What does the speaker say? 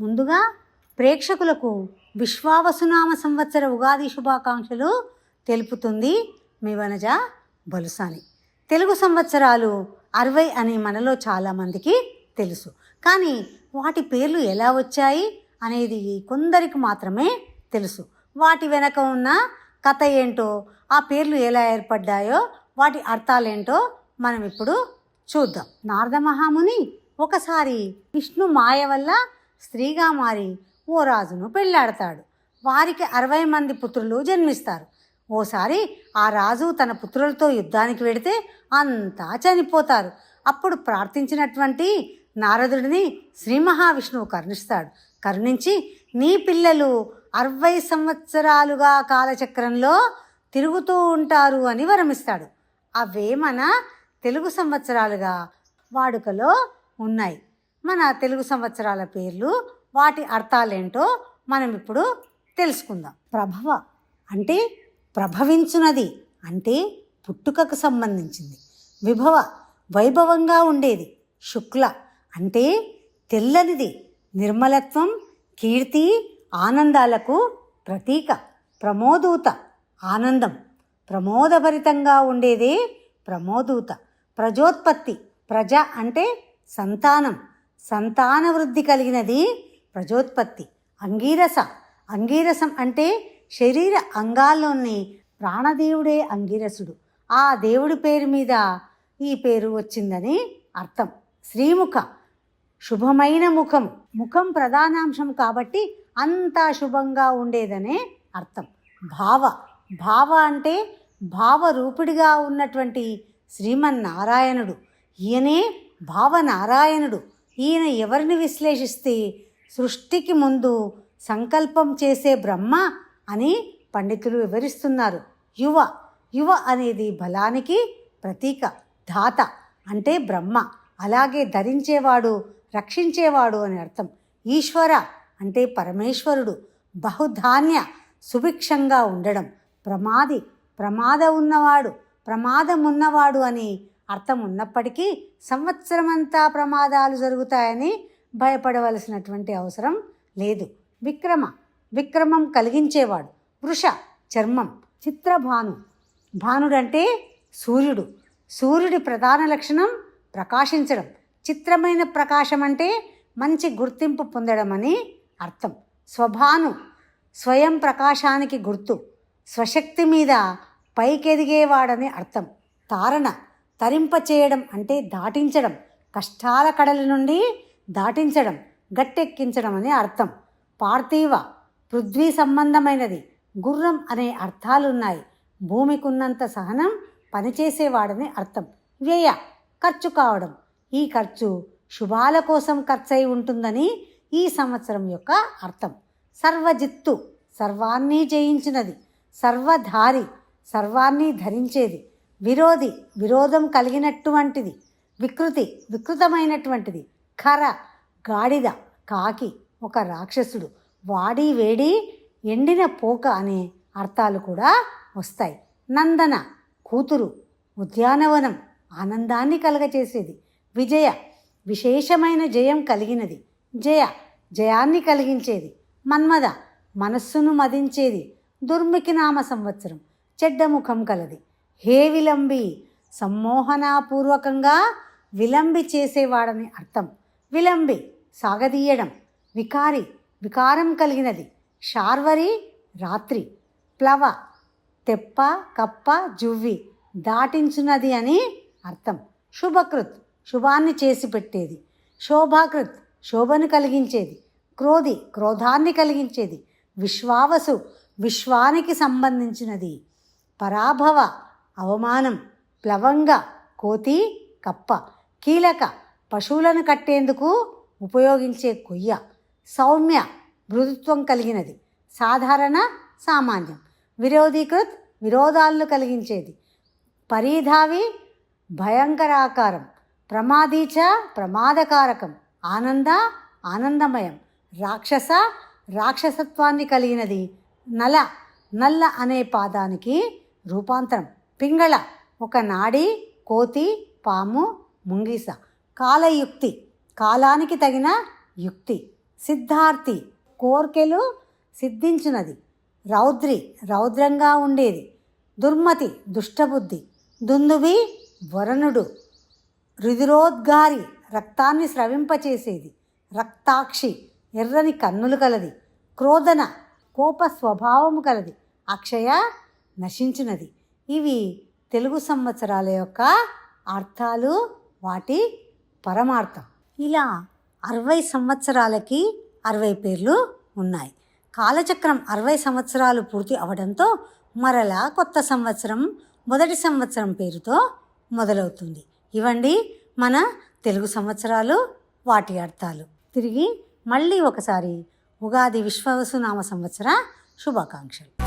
ముందుగా ప్రేక్షకులకు విశ్వావసునామ సంవత్సర ఉగాది శుభాకాంక్షలు తెలుపుతుంది మీ వనజ బలుసాని. తెలుగు సంవత్సరాలు అరవై అని మనలో చాలామందికి తెలుసు. కానీ వాటి పేర్లు ఎలా వచ్చాయి అనేది కొందరికి మాత్రమే తెలుసు. వాటి వెనక ఉన్న కథ ఏంటో ఆ పేర్లు ఎలా ఏర్పడ్డాయో వాటి అర్థాలేంటో మనం ఇప్పుడు చూద్దాం. నారద మహాముని ఒకసారి విష్ణు మాయ వల్ల స్త్రీగా మారి ఓ రాజును పెళ్ళాడతాడు వారికి అరవై మంది పుత్రులు జన్మిస్తారు. ఓసారి ఆ రాజు తన పుత్రులతో యుద్ధానికి వెడితే అంతా చనిపోతారు. అప్పుడు ప్రార్థించినటువంటి నారదుడిని శ్రీ మహావిష్ణువు కరుణిస్తాడు. కరుణించి నీ పిల్లలు అరవై సంవత్సరాలుగా కాలచక్రంలో తిరుగుతూ ఉంటారు అని వరమిస్తాడు. అవే మన తెలుగు సంవత్సరాలుగా వాడుకలో ఉన్నాయి. మన తెలుగు సంవత్సరాల పేర్లు వాటి అర్థాలేంటో మనం ఇప్పుడు తెలుసుకుందాం. ప్రభవ అంటే ప్రభవించునది అంటే పుట్టుకకు సంబంధించింది. విభవ వైభవంగా ఉండేది శుక్ల అంటే తెల్లనిది నిర్మలత్వం కీర్తి ఆనందాలకు ప్రతీక ప్రమోదూత ఆనందం. ప్రమోదభరితంగా ఉండేదే ప్రమోదూత. ప్రజోత్పత్తి ప్రజ అంటే సంతానం. సంతాన వృద్ధి కలిగినది ప్రజోత్పత్తి. అంగీరస. అంగీరసం అంటే శరీర అంగాల్లోని ప్రాణదేవుడే అంగీరసుడు. ఆ దేవుడి పేరు మీద ఈ పేరు వచ్చిందని అర్థం. శ్రీముఖ. శుభమైన ముఖం. ముఖం ప్రధానాంశం కాబట్టి అంతా శుభంగా ఉండేదనే అర్థం. భావ. భావ అంటే భావరూపుడిగా ఉన్నటువంటి శ్రీమన్నారాయణుడు. ఈయనే భావనారాయణుడు. ఈయన ఎవరిని విశ్లేషిస్తే సృష్టికి ముందు సంకల్పం చేసే బ్రహ్మ అని పండితులు వివరిస్తున్నారు. యువ యువ అనేది బలానికి ప్రతీక ధాత అంటే బ్రహ్మ. అలాగే ధరించేవాడు రక్షించేవాడు అని అర్థం. ఈశ్వర అంటే పరమేశ్వరుడు. బహుధాన్య సుభిక్షంగా ఉండడం. ప్రమాది ప్రమాద ఉన్నవాడు ప్రమాదం ఉన్నవాడు అని అర్థం ఉన్నప్పటికీ సంవత్సరమంతా ప్రమాదాలు జరుగుతాయని భయపడవలసినటువంటి అవసరం లేదు. విక్రమ విక్రమం కలిగించేవాడు. వృష చర్మం. చిత్రభాను. భానుడంటే సూర్యుడు. సూర్యుడి ప్రధాన లక్షణం ప్రకాశించడం. చిత్రమైన ప్రకాశం అంటే మంచి గుర్తింపు పొందడం అని అర్థం. స్వభాను స్వయం ప్రకాశానికి గుర్తు. స్వశక్తి మీద పైకెదిగేవాడని అర్థం. తారణ. తరింపచేయడం అంటే దాటించడం కష్టాల కడల నుండి దాటించడం గట్టెక్కించడం అని అర్థం. పార్థివ పృథ్వీ సంబంధమైనది. గుర్రం అనే అర్థాలున్నాయి. భూమికున్నంత సహనం పనిచేసేవాడని అర్థం. వ్యయ ఖర్చు కావడం. ఈ ఖర్చు శుభాల కోసం ఖర్చయి ఉంటుందని ఈ సంవత్సరం యొక్క అర్థం. సర్వజిత్తు సర్వాన్ని జయించినది. సర్వధారి సర్వాన్ని ధరించేది. విరోధి విరోధం కలిగినటువంటిది వికృతి వికృతమైనటువంటిది. కర గాడిద కాకి ఒక రాక్షసుడు. వాడి వేడి ఎండిన పోక అనే అర్థాలు కూడా వస్తాయి. నందన కూతురు ఉద్యానవనం ఆనందాన్ని కలగచేసేది. విజయ విశేషమైన జయం కలిగినది. జయ జయాన్ని కలిగించేది. మన్మద మనస్సును మదించేది. దుర్మికి నామ సంవత్సరం చెడ్డ ముఖం కలది. హే విలంబి! సమ్మోహనాపూర్వకంగా విలంబి చేసేవాడని అర్థం. విలంబి సాగదీయడం వికారి వికారం కలిగినది. శార్వరి రాత్రి. ప్లవ తెప్ప కప్ప జువ్వి దాటించున్నది అని అర్థం. శుభకృత్ శుభాన్ని చేసి పెట్టేది. శోభాకృత్ శోభను కలిగించేది. క్రోధి క్రోధాన్ని కలిగించేది. విశ్వావసు విశ్వానికి సంబంధించినది. పరాభవ అవమానం ప్లవంగ కోతి కప్ప కీలక పశువులను కట్టేందుకు ఉపయోగించే కొయ్య సౌమ్య మృదుత్వం కలిగినది సాధారణ సామాన్యం విరోధీకృత్ విరోధాలను కలిగించేది పరీధావి భయంకరాకారం ప్రమాదీచ ప్రమాదకారకం ఆనంద ఆనందమయం రాక్షస రాక్షసత్వాన్ని కలిగినది నల నల్ల అనే పాదానికి రూపాంతరం. పింగళ ఒక నాడి కోతి పాము ముంగిస. కాలయుక్తి కాలానికి తగిన యుక్తి. సిద్ధార్థి కోర్కెలు సిద్ధించినది. రౌద్రి రౌద్రంగా ఉండేది. దుర్మతి దుష్టబుద్ధి. దుందువి వరణుడు. రుదిరోద్గారి రక్తాన్ని స్రవింపచేసేది. రక్తాక్షి ఎర్రని కన్నులు కలది. క్రోధన కోప స్వభావము కలది. అక్షయ నశించినది. ఇవి తెలుగు సంవత్సరాల యొక్క అర్థాలు వాటి పరమార్థం. ఇలా అరవై సంవత్సరాలకి అరవై పేర్లు ఉన్నాయి. కాలచక్రం అరవై సంవత్సరాలు పూర్తి అవడంతో మరలా కొత్త సంవత్సరం మొదటి సంవత్సరం పేరుతో మొదలవుతుంది. ఇవండి మన తెలుగు సంవత్సరాలు వాటి అర్థాలు. తిరిగి మళ్ళీ ఒకసారి ఉగాది విశ్వవసునామ సంవత్సర శుభాకాంక్షలు.